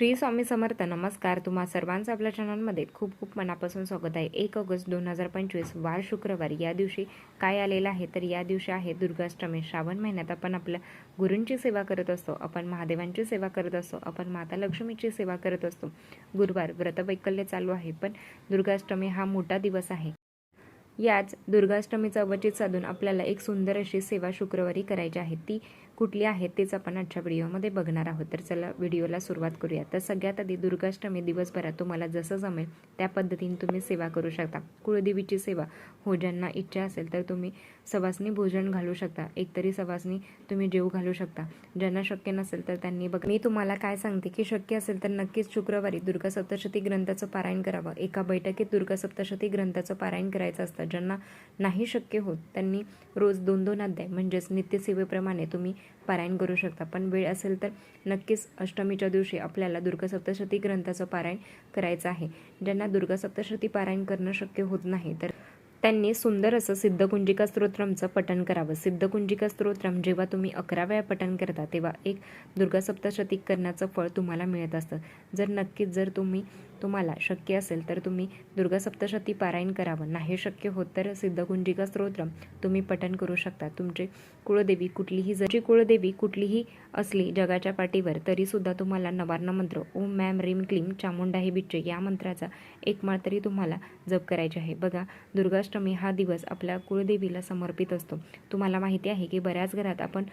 श्री स्वामी समर्थ नमस्कार. तुम्हा सर्वांचं आपल्या चॅनलमध्ये खूप खूप मनापासून स्वागत आहे. एक ऑगस्ट दोन हजार पंचवीस वार शुक्रवार. या दिवशी काय आलेलं आहे? तर या दिवशी आहे दुर्गाष्टमी. श्रावण महिन्यात आपण आपल्या गुरूंची सेवा करत असतो आपण महादेवांची सेवा करत असतो आपण माता लक्ष्मीची सेवा करत असतो. गुरुवार व्रतवैकल्य चालू आहे पण दुर्गाष्टमी हा मोठा दिवस आहे. याच दुर्गाष्टमीचा अवचित साधून आपल्याला एक सुंदर अशी सेवा शुक्रवारी करायची आहे. ती कुठली आहेत तेच आपण आजच्या व्हिडिओमध्ये बघणार आहोत. तर चला व्हिडिओला सुरुवात करूया. तर सगळ्यात आधी दुर्गाष्टमी दिवसभरात तुम्हाला जसं जमेल त्या पद्धतीने तुम्ही सेवा करू शकता. कुळदेवीची सेवा हो ज्यांना इच्छा असेल तर तुम्ही सवासनी भोजन घालू शकता. एकतरी सवासनी तुम्ही जेव घालू शकता. ज्यांना शक्य नसेल तर त्यांनी बघ. मी तुम्हाला काय सांगते की शक्य असेल तर नक्कीच शुक्रवारी दुर्गा सप्तशती ग्रंथाचं पारायण करावं. एका बैठकीत दुर्गा सप्तशती ग्रंथाचं पारायण करायचं असतं. ज्यांना नाही शक्य होत त्यांनी रोज दोन दोन अध्याय म्हणजेच नित्यसेवेप्रमाणे तुम्ही पारायण करू शकता. पण वेळ असेल तर नक्कीच अष्टमीच्या दिवशी आपल्याला दुर्गा सप्तशती ग्रंथाचं पारायण करायचं आहे. ज्यांना दुर्गा सप्तशती पारायण करणं शक्य होत नाही तर त्यांनी सुंदर असं सिद्धकुंजिका स्तोत्रमचं पठण करावं. सिद्धकुंजिका स्तोत्रम जेव्हा तुम्ही अकरा वेळा पठण करता तेव्हा एक दुर्गा सप्तशती करण्याचं फळ तुम्हाला मिळत असतं. जर नक्कीच जर तुम्ही तुम्हाला शक्य असेल तर तुम्ही दुर्गा सप्तशती पारायण करावं. नाही शक्य होत तर सिद्धकुंजिका स्तोत्रम तुम्ही पठण करू शकता. तुमचे कुळदेवी कुठलीही जरी कुळदेवी कुठलीही असली जगाच्या पाठीवर तरीसुद्धा तुम्हाला नवार्ण मंत्र ओम मॅम रीम क्लीम चामुंडा हे बिच्चे या मंत्राचा एक माळ तरी तुम्हाला जप करायचे आहे. बघा दुर्गा दुर्गाष्टमी हा दिवस आपल्या कुळदेवीला समर्पित असतो. तुम्हाला माहिती आहे की बऱ्याच घरात आपण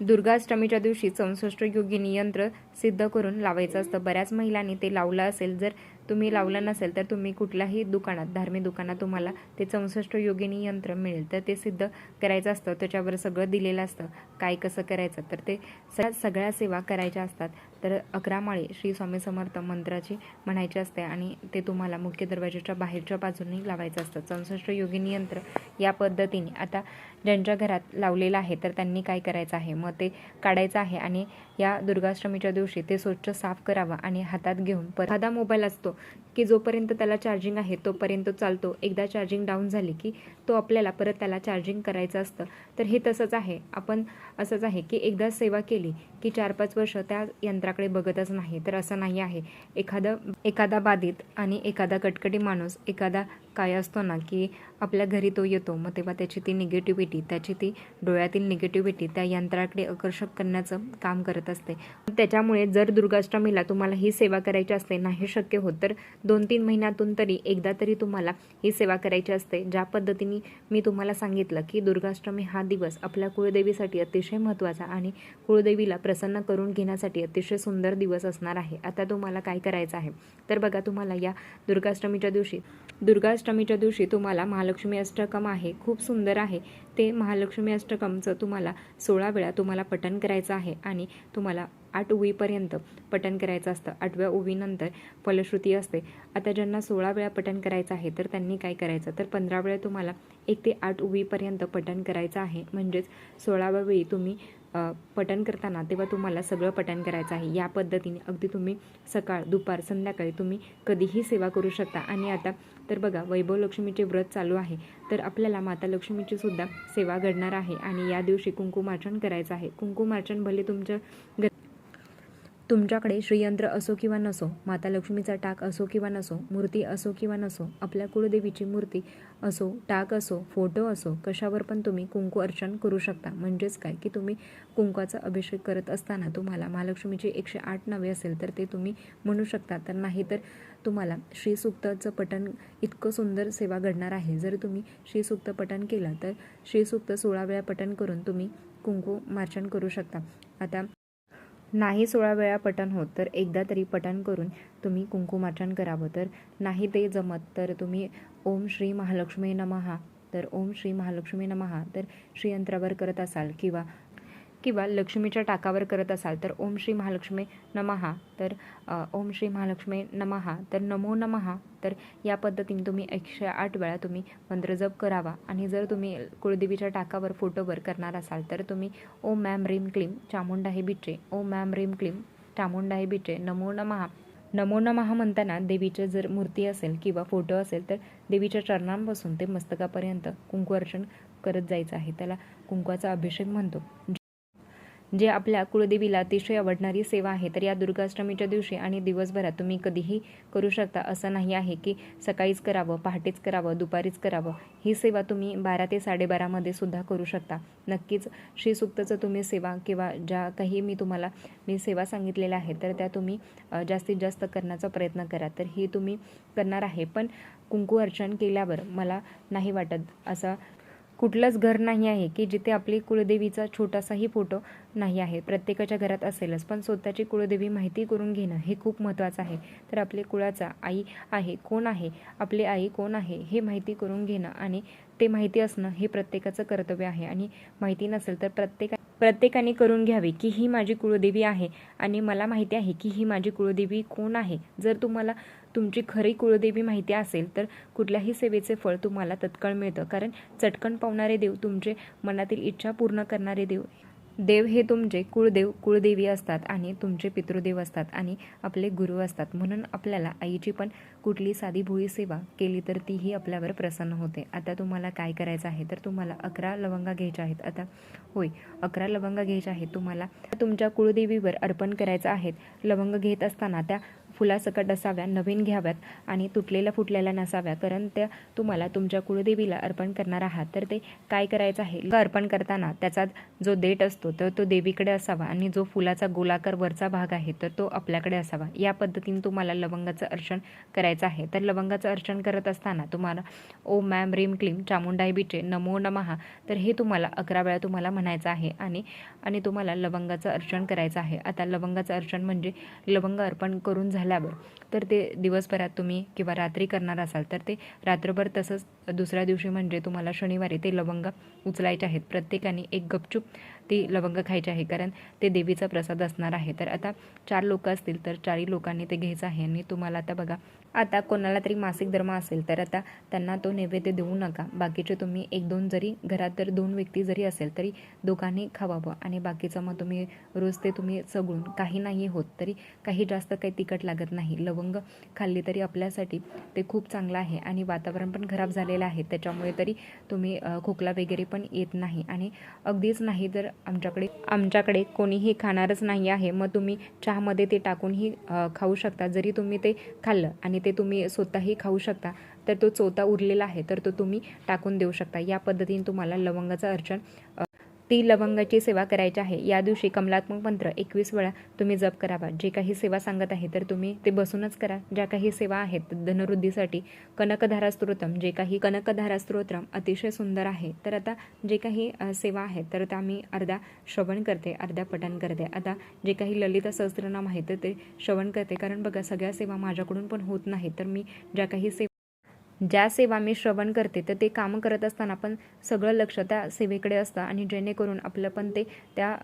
दुर्गाष्टमीच्या दिवशी चौसष्ट योगिनी यंत्र सिद्ध करून लावायचं असतं. बऱ्याच महिलांनी ते लावलं असेल. जर तुम्ही लावलं नसेल तर तुम्ही कुठल्याही दुकानात धार्मिक दुकानात तुम्हाला ते चौसष्ट योगिनी यंत्र मिळेल. तर ते सिद्ध करायचं असतं. त्याच्यावर सगळं दिलेलं असतं. काय कसं करायचं? तर ते स सगळ्या सेवा करायच्या असतात. तर अकरा माळे श्री स्वामी समर्थ मंत्राची म्हणायची असते आणि ते तुम्हाला मुख्य दरवाजाच्या बाहेरच्या बाजूने लावायचं असतं. चौसष्ट योगिनी यंत्र या पद्धतीने आता ज्यांच्या घरात लावलेलं आहे तर त्यांनी काय करायचं आहे? मग ते काढायचं आहे आणि या दुर्गाष्टमीच्या दिवशी ते स्वच्छ साफ करावं आणि हातात घेऊन पर एखादा मोबाईल असतो की जोपर्यंत त्याला चार्जिंग आहे तोपर्यंत चालतो. एकदा चार्जिंग डाऊन झाली की तो आपल्याला परत त्याला चार्जिंग करायचं असतं. तर हे तसंच आहे. आपण असंच आहे की एकदा सेवा केली की चार पाच वर्ष त्या यंत्राकडे बघतच नाही. तर असं नाही आहे. एखादं एखादा बाधित आणि एखादा कटकटी माणूस एखादा काय असतो ना की आपल्या घरी तो येतो मग तेव्हा त्याची ती निगेटिव्हिटी त्याची ती डोळ्यातील निगेटिव्हिटी त्या यंत्राकडे आकर्षक करण्याचं काम करत असते. त्याच्यामुळे जर दुर्गाष्टमीला तुम्हाला ही सेवा करायची असते नाही शक्य होत तर दोन तीन महिन्यातून तरी एकदा तरी तुम्हाला ही सेवा करायची असते. ज्या पद्धतीने मी तुम्हाला सांगितलं की दुर्गाष्टमी हा दिवस आपल्या कुळदेवीसाठी अतिशय महत्त्वाचा आणि कुळदेवीला प्रसन्न करून घेण्यासाठी अतिशय सुंदर दिवस असणार आहे. आता तुम्हाला काय करायचं आहे? तर बघा तुम्हाला या दुर्गाष्टमीच्या दिवशी अष्टमीच्या दिवशी तुम्हाला महालक्ष्मी अष्टकम आहे. खूप सुंदर आहे. ते महालक्ष्मी अष्टकमचं तुम्हाला सोळा वेळा तुम्हाला पठण करायचं आहे आणि तुम्हाला आठ उवीपर्यंत पठण करायचं असतं. आठव्या उवीनंतर फलश्रुती असते. आता ज्यांना सोळा वेळा पठण करायचं आहे तर त्यांनी काय करायचं? तर पंधरा वेळा तुम्हाला एक ते आठ उवीपर्यंत पठण करायचं आहे. म्हणजेच सोळाव्या वेळी तुम्ही पठण करताना तेव्हा तुम्हाला सगळं पठण करायचं आहे. या पद्धतीने अगदी तुम्ही सकाळ दुपार संध्याकाळी तुम्ही कधीही सेवा करू शकता. आणि आता तर बघा वैभव लक्ष्मीचे व्रत चालू आहे. तर आपल्याला माता लक्ष्मीची सुद्धा सेवा घडणार आहे आणि या दिवशी कुंकुमार्चन करायचं आहे. कुंकुमार्चन भले तुमच्या तुमच्याकडे श्रीयंत्र असो किंवा नसो माता लक्ष्मीचा टाक असो किंवा नसो मूर्ती असो किंवा नसो आपल्या कुळदेवीची मूर्ती असो टाक असो फोटो असो कशावर पण तुम्ही कुंकू अर्चन करू शकता. म्हणजेच काय? की तुम्ही कुंकवाचा अभिषेक करत असताना तुम्हाला महालक्ष्मीचे एकशे आठ नवे असेल तर ते तुम्ही म्हणू शकता. तर नाही तर तुम्हाला श्रीसुक्ताचं पठण इतकं सुंदर सेवा घडणार आहे. जर तुम्ही श्रीसुक्त पठण केलं तर श्रीसुक्त सोळा वेळा पठण करून तुम्ही कुंकू मार्चन करू शकता. आता नाही सोळा वेळा पठण होत तर एकदा तरी पठण करून तुम्ही कुंकुमार्चन करावं. तर नाही ते जमत तर तुम्ही ओम श्री महालक्ष्मी नमहा तर ओम श्री महालक्ष्मी नमहा तर श्रीयंत्रावर करत असाल किंवा किंवा लक्ष्मीच्या टाकावर करत असाल तर ओम श्री महालक्ष्मी नमहा. तर ओम श्री महालक्ष्मी नमहा. तर नमो नमहा. तर या पद्धतीने तुम्ही एकशे आठ वेळा तुम्ही मंत्रजप करावा. आणि जर तुम्ही कुळदेवीच्या टाकावर फोटोवर करणार असाल तर तुम्ही ओम मॅम रीम क्लीम चामुंडा हे बिचे. ओम मॅम रीम क्लीम चामुंडा हे बिचे. नमो नमहा. नमो नमः म्हणताना देवीचे जर मूर्ती असेल किंवा फोटो असेल तर देवीच्या चरणांपासून ते मस्तकापर्यंत कुंकू अर्चन करत जायचं आहे. त्याला कुंकवाचा अभिषेक म्हणतो. जे आपल्या कुळदेवीला अतिशय आवडणारी सेवा आहे तर या दुर्गाष्टमीच्या दिवशी आणि दिवसभरात तुम्ही कधीही करू शकता असं नाही आहे की सकाळीच करावं पहाटेच करावं दुपारीच करावं. ही सेवा तुम्ही बारा ते साडेबारामध्ये सुद्धा करू शकता. नक्कीच श्रीसुक्तचं तुम्ही सेवा किंवा ज्या काही मी तुम्हाला मी सेवा सांगितलेल्या आहेत तर त्या तुम्ही जास्तीत जास्त करण्याचा प्रयत्न करा. तर ही तुम्ही करणार आहे. पण कुंकू अर्चन केल्यावर मला नाही वाटत असा कुठलंच घर नाही आहे की जिथे आपली कुळदेवीचा छोटासाही फोटो नाही आहे. प्रत्येकाच्या घरात असेलच पण स्वतःची कुळदेवी माहिती करून घेणं हे खूप महत्त्वाचं आहे. तर आपले कुळाचा आई आहे कोण आहे? आपली आई कोण आहे? हे माहिती करून घेणं आणि ते माहिती असणं हे प्रत्येकाचं कर्तव्य आहे. आणि माहिती नसेल तर प्रत्येका प्रत्येकाने करून घ्यावे की ही माझी कुळदेवी आहे. आणि मला माहिती आहे की ही माझी कुळदेवी कोण आहे. जर तुम्हाला तुमची खरी कुळदेवी माहिती असेल तर कुठल्याही सेवेचे फळ तुम्हाला तत्काळ मिळतं. कारण चटकन पावणारे देव तुमचे मनातील इच्छा पूर्ण करणारे देव देव हे तुमचे कुळदेव कुळदेवी असतात आणि तुमचे पितृदेव असतात आणि आपले गुरु असतात. म्हणून आपल्याला आईची पण कुठली साधी भोळी सेवा केली तर तीही आपल्यावर प्रसन्न होते. आता तुम्हाला काय करायचं आहे? तर तुम्हाला अकरा लवंगा घ्यायच्या आहेत. आता होय अकरा लवंगा घ्यायच्या आहेत. तुम्हाला तुमच्या कुळदेवीवर अर्पण करायचं आहेत. लवंग घेत असताना त्या फुलासकट असाव्या नवीन घ्याव्यात आणि तुटलेल्या फुटलेल्या नसाव्या कारण त्या तुम्हाला तुमच्या कुळदेवीला अर्पण करणार आहात. तर ते काय करायचं आहे? अर्पण करताना त्याचा जो देठ असतो तर तो देवीकडे असावा आणि जो फुलाचा गोलाकार वरचा भाग आहे तर तो आपल्याकडे असावा. या पद्धतीने तुम्हाला लवंगाचं अर्चन करायचं आहे. तर लवंगाचं अर्चन करत असताना तुम्हाला ओ मॅम रीम क्लीम चामुंडाईबीचे नमो नमहा तर हे तुम्हाला अकरा वेळा तुम्हाला म्हणायचं आहे आणि आणि तुम्हाला लवंगाचं अर्चन करायचं आहे. आता लवंगाचं अर्चन म्हणजे लवंग अर्पण करून झालं झाल्यावर तर ते दिवसभरात तुम्ही किंवा रात्री करणार असाल तर ते रात्रभर तसंच दुसऱ्या दिवशी म्हणजे तुम्हाला शनिवारी ते लवंग उचलायचे आहेत. प्रत्येकाने एक गपचूप ती लवंग खायची आहे कारण ते देवीचा प्रसाद असणार आहे. तर आता चार लोक असतील तर चारही लोकांनी ते घ्यायचं आहे आणि तुम्हाला आता बघा आता कोणाला तरी मासिक धर्म असेल तर आता त्यांना तो नैवेद्य देऊ नका. बाकीचे तुम्ही एक दोन जरी घरात जर दोन व्यक्ती जरी असेल तरी दोघांनी खावावं आणि बाकीचं मग तुम्ही रोज ते तुम्ही सगळून काही नाही होत तरी काही जास्त काही तिखट लागत नाही. लवंग खाल्ली तरी आपल्यासाठी ते खूप चांगलं आहे. आणि वातावरण पण खराब झालेलं आहे. त्याच्यामुळे तरी तुम्ही खोकला वगैरे पण येत नाही. आणि अगदीच नाही तर आमच्याकडे आमच्याकडे कोणीही खाणारच नाही आहे. मग तुम्ही चहामध्ये ते टाकूनही खाऊ शकता. जरी तुम्ही ते खाल्लं आणि ते तुम्ही स्वतःही खाऊ शकता. तर तो चोथा उरलेला आहे तर तो तुम्ही टाकून देऊ शकता. या पद्धतीने तुम्हाला लवंगाचं अर्चन ती लवंगाची सेवा करायची आहे. या दिवशी कमलात्मक मंत्र एकवीस वेळा तुम्ही जप करावा. जे काही सेवा सांगत आहे तर तुम्ही ते बसूनच करा. ज्या काही सेवा आहेत धनवृद्धीसाठी कनकधारा स्तोत्रम. जे काही कनकधारा स्तोत्रम अतिशय सुंदर आहे तर आता जे काही सेवा आहेत तर त्या मी अर्धा श्रवण करते अर्धा पठण करते. आता जे काही ललिता सहस्त्रनाम आहे तर ते श्रवण करते. कारण बघा सगळ्या सेवा माझ्याकडून पण होत नाही तर मी ज्या काही सेवा ज्या सेवा मी श्रवण करते तर ते कामं करत असताना पण सगळं लक्ष त्या सेवेकडे असतं आणि जेणेकरून आपलं पण ते त्या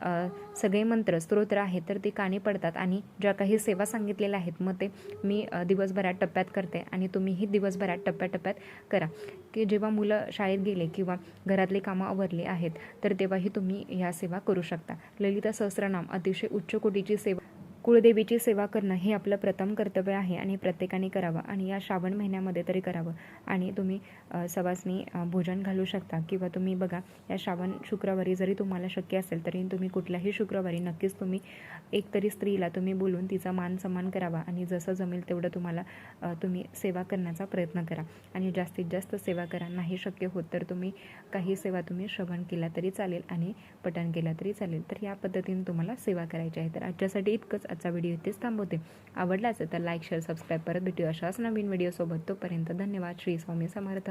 सगळे मंत्र स्तोत्र आहेत तर ते काने पडतात. आणि ज्या काही सेवा सांगितलेल्या आहेत मग ते मी दिवसभरात टप्प्यात करते आणि तुम्हीही दिवसभरात टप्प्याटप्प्यात करा. की जेव्हा मुलं शाळेत गेले किंवा घरातले कामं आवरले आहेत तर तेव्हाही तुम्ही ह्या सेवा करू शकता. ललिता सहस्रनाम अतिशय उच्च कोटीची सेवा कुळदेवीची सेवा करणं हे आपलं प्रथम कर्तव्य आहे आणि प्रत्येकाने करावं आणि या श्रावण महिन्यामध्ये तरी करावं. आणि तुम्ही सवासनी भोजन घालू शकता किंवा तुम्ही बघा या श्रावण शुक्रवारी जरी तुम्हाला शक्य असेल तरी तुम्ही कुठल्याही शुक्रवारी नक्कीच तुम्ही एक तरी स्त्रीला तुम्ही बोलून तिचा मान सन्मान करावा आणि जसं जमेल तेवढं तुम्हाला तुम्ही सेवा करण्याचा प्रयत्न करा. आणि जास्तीत जास्त सेवा करा नाही शक्य होत तर तुम्ही काही सेवा तुम्ही श्रवण केला तरी चालेल आणि पठण केला तरी चालेल. तर या पद्धतीने तुम्हाला सेवा करायची आहे. तर आजच्यासाठी इतकंच. आजचा व्हिडिओ इथेच थांबवते. आवडला असेल तर लाईक शेअर सबस्क्राईब परत भेटू अशाच नवीन व्हिडिओसोबत तोपर्यंत धन्यवाद. श्री स्वामी समर्थ.